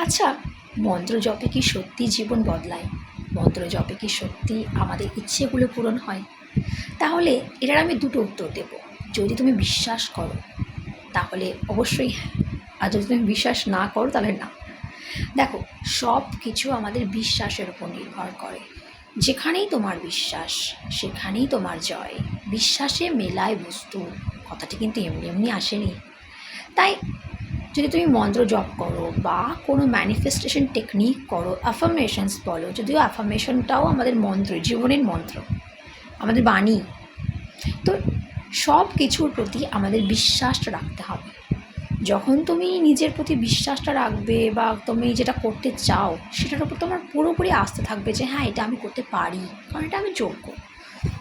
আচ্ছা মন্ত্র জপে কি সত্যি জীবন বদলায়? মন্ত্র জপে কি সত্যি আমাদের ইচ্ছেগুলো পূরণ হয়? তাহলে এটার আমি দুটো উত্তর দেব। যদি তুমি বিশ্বাস করো, তাহলে অবশ্যই হ্যাঁ। আর যদি তুমি বিশ্বাস না করো, তাহলে না। দেখো সব কিছু আমাদের বিশ্বাসের উপর নির্ভর করে। যেখানেই তোমার বিশ্বাস, সেখানেই তোমার জয়। বিশ্বাসে মেলায় বস্তু। কথাটি কিন্তু এমনি এমনি আসেনি। তাই যদি তুমি মন্ত্র জপ করো বা কোনো ম্যানিফেস্টেশন টেকনিক করো অ্যাফার্মেশনস বলো, যদিও অ্যাফার্মেশনটাও আমাদের মন্ত্র, জীবনের মন্ত্র, আমাদের বাণী, তো সব কিছুর প্রতি আমাদের বিশ্বাসটা রাখতে হবে। যখন তুমি নিজের প্রতি বিশ্বাসটা রাখবে বা তুমি যেটা করতে চাও, সেটার উপর তোমার পুরোপুরি আস্থা থাকবে যে হ্যাঁ এটা আমি করতে পারি, কারণ এটা আমি যোগ্য।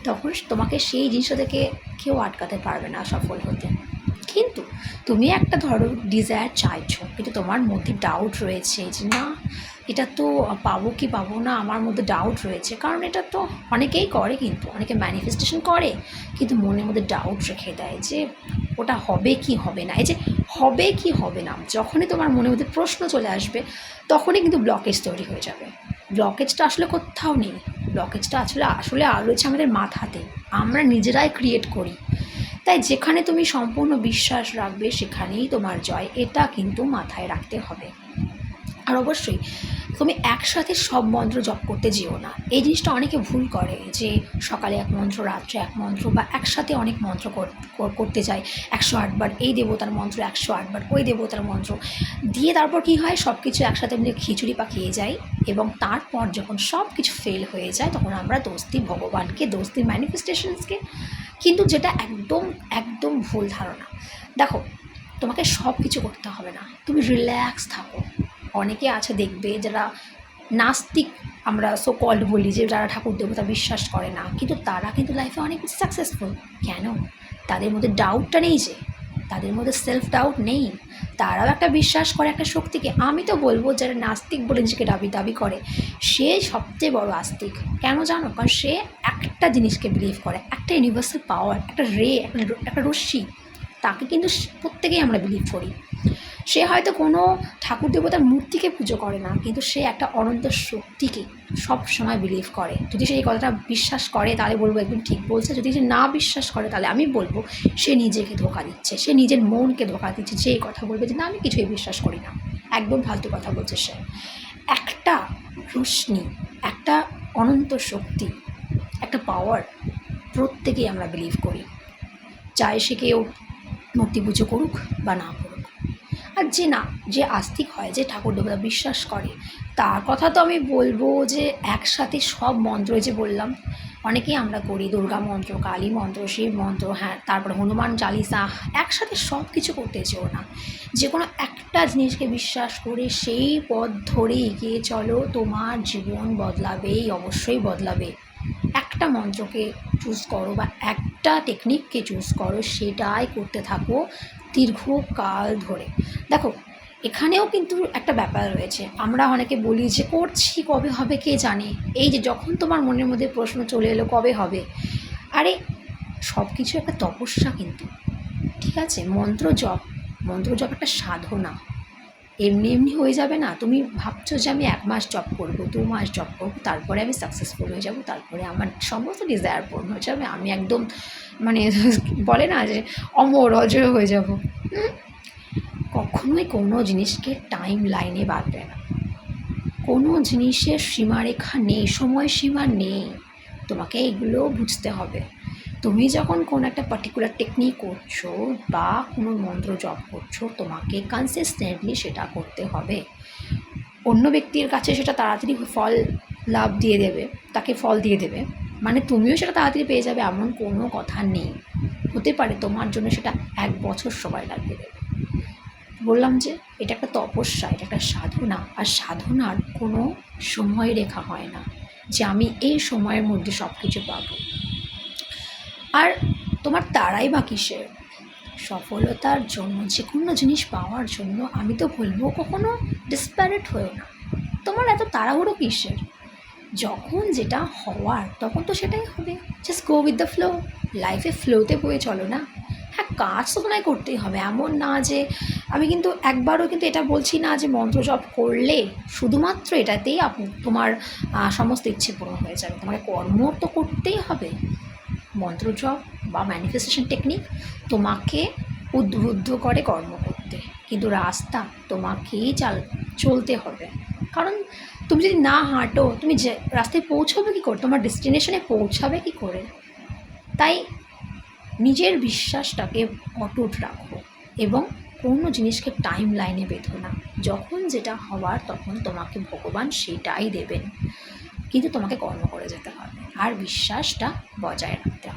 তখন তোমাকে সেই জিনিসটা থেকে কেউ আটকাতে পারবে না সফল হতে। কিন্তু তুমি একটা ধরো ডিজায়ার চাইছো কিন্তু তোমার মধ্যে ডাউট রয়েছে যে না, এটা তো পাবো কি পাবো না, আমার মধ্যে ডাউট রয়েছে। কারণ এটা তো অনেকেই করে কিন্তু, অনেকে ম্যানিফেস্টেশন করে, কিন্তু মনের মধ্যে ডাউট রেখে দেয় যে ওটা হবে কি হবে না। এই যে হবে কি হবে না, যখনই তোমার মনের মধ্যে প্রশ্ন চলে আসবে, তখনই কিন্তু ব্লকেজ তৈরি হয়ে যাবে। ব্লকেজটা আসলে কোথাও নেই ব্লকেজটা আসলে আসলে রয়েছে আমাদের মাথাতে। আমরা নিজেরাই ক্রিয়েট করি। তাই যেখানে তুমি সম্পূর্ণ বিশ্বাস রাখবে, সেখানেই তোমার জয়। এটা কিন্তু মাথায় রাখতে হবে। আর অবশ্যই, তুমি একসাথে সব মন্ত্র জপ করতে যেও না। এই জিনিসটা অনেকে ভুল করে যে সকালে এক মন্ত্র, রাত্রে এক মন্ত্র বা একসাথে অনেক মন্ত্র কর- কর- করতে যায়। একশো আটবার এই দেবতার মন্ত্র, একশো আটবার ওই দেবতার মন্ত্র। দিয়ে তারপর কি হয়? সব কিছু একসাথে মিলে খিচুড়ি পাকিয়ে যায় এবং তারপর যখন সব কিছু ফেল হয়ে যায়, তখন আমরা দোস্তি ভগবানকে, দোস্তি ম্যানিফেস্টেশনসকে কিন্তু যেটা একদম একদম ভুল ধারণা। দেখো, তোমাকে সব কিছু করতে হবে না। তুমি রিল্যাক্স থাকো। অনেকে আছে দেখবে যারা নাস্তিক, আমরা সো কল্ড বলি যে যারা ঠাকুর দেবতা বিশ্বাস করে না। কিন্তু তারা কিন্তু লাইফে অনেক সাকসেসফুল কেন? তাদের মধ্যে ডাউটটা নেই যে তাদের মধ্যে সেলফ ডাউট নেই। তারাও একটা বিশ্বাস করে, একটা শক্তিকে। আমি তো বলব, যারা নাস্তিক বলে নিজেকে দাবি দাবি করে, সে সবচেয়ে বড় আস্তিক। কেন জানো? কারণ সে একটা জিনিসকে বিলিভ করে, একটা ইউনিভার্সাল পাওয়ার একটা রে একটা রশ্মি। তাকে কিন্তু প্রত্যেকেই আমরা বিলিভ করি। সে হয়তো কোনো ঠাকুর দেবতার মূর্তিকে পুজো করে না, কিন্তু সে একটা অনন্ত শক্তিকে সব সময় বিলিভ করে। যদি সে এই কথাটা বিশ্বাস করে, তাহলে বলব একদম ঠিক বলছে। যদি সে না বিশ্বাস করে, তাহলে আমি বলব সে নিজেকে ধোকা দিচ্ছে, সে নিজের মনকে ধোকা দিচ্ছে যে এই কথা বলবে যে, না, আমি কিছুই বিশ্বাস করি না। একদম ফালতু কথা বলছে সে। একটা রোশনি, একটা অনন্ত শক্তি, একটা পাওয়ার প্রত্যেকেই আমরা বিলিভ করি। চাই সে কেউ মূর্তি পুজো করুক বা না করুক। আর যে না, যে আস্তিক হয়, যে ঠাকুর দেবতা বিশ্বাস করে, তার কথা তো আমি বলব যে একসাথে সব মন্ত্র যে বললাম, অনেকেই আমরা করি, দুর্গা মন্ত্র, কালী মন্ত্র, শিব মন্ত্র হ্যাঁ তারপর হনুমান চালিসা, একসাথে সব কিছু করতে চেও না। যে কোনো একটা জিনিসকে বিশ্বাস করে সেই পথ ধরে এগিয়ে চলো, তোমার জীবন বদলাবেই, অবশ্যই বদলাবে। একটা মন্ত্রকে চুজ করো বা একটা টেকনিককে চুজ করো, সেটাই করতে থাকো দীর্ঘকাল ধরে। দেখো, এখানেও কিন্তু একটা ব্যাপার রয়েছে। আমরা অনেকে বলি যে, করছি কবে হবে কে জানে? এই যে, যখন তোমার মনের মধ্যে প্রশ্ন চলে এলো, কবে হবে? আরে সব কিছু একটা তপস্যা কিন্তু। ঠিক আছে? মন্ত্র জপ। মন্ত্র জপ একটা সাধনা। এমনি এমনি হয়ে যাবে না? তুমি ভাবছ যে, আমি এক মাস জব করব, দু মাস জব করব, তারপরে আমি সাকসেসফুল হয়ে যাব, তারপরে আমার সমস্ত ডিজায়ার পূর্ণ হয়ে যাবে, আমি একদম মানে বলে না যে, অমর, অজয় হয়ে যাব? কখনোই কোনো জিনিসকে টাইম লাইনে বাঁধবে না। কোনো জিনিসের সীমারেখা নেই, সময়সীমা নেই। তোমাকে এগুলো বুঝতে হবে। তুমি যখন কোনো একটা পার্টিকুলার টেকনিক করছ বা কোনো মন্ত্র জপ করছ, তোমাকে কনসিস্টেন্টলি সেটা করতে হবে। অন্য ব্যক্তির কাছে সেটা তাড়াতাড়ি ফল লাভ দিয়ে দেবে, তাকে ফল দিয়ে দেবে। মানে তুমিও সেটা তাড়াতাড়ি পেয়ে যাবে, এমন কোনো কথা নেই। হতে পারে তোমার জন্য সেটা এক বছর সময় লাগবে বললাম যে, এটা একটা তপস্যা, এটা একটা সাধনা, আর সাধনার কোনো সময় রেখা হয় না যে আমি এই সময়ের মধ্যে সব কিছু পাবো। আর তোমার তারাই বা কিসের সফলতার জন্য যে কোনো জিনিস পাওয়ার জন্য আমি তো বলব কখনো ডিসপ্যারেট হয়েও না। তোমার এত তাড়াহুড়ো কিসের? যখন যেটা হওয়ার, তখন তো সেটাই হবে। Just go with the flow লাইফে ফ্লোতে বয়ে চলো না। হ্যাঁ কাজ তো তোমায় করতেই হবে। এমন না যে, আমি কিন্তু একবারও কিন্তু এটা বলছি না যে মন্ত্র জপ করলে শুধুমাত্র এটাতেই তোমার সমস্ত ইচ্ছে পূরণ হয়ে যাবে। তোমাকে কর্ম তো করতেই হবে। মন্ত্র জপ বা ম্যানিফেস্টেশন টেকনিক তোমাকে উদ্বুদ্ধ করে কর্ম করতে। কিন্তু রাস্তা তোমাকেই চাল, চলতে হবে। কারণ তুমি যদি না হাঁটো, তুমি যে রাস্তায় পৌঁছবে কী করে? তোমার ডেস্টিনেশনে পৌঁছাবে কী করে? তাই নিজের বিশ্বাসটাকে অটুট রাখো এবং কোনো জিনিসকে টাইম লাইনে বেঁধো না। যখন যেটা হওয়ার, তখন তোমাকে ভগবান সেটাই দেবেন। কিন্তু তোমাকে কর্ম করে যেতে হবে। আর বিশ্বাসটা বজায় রাখতে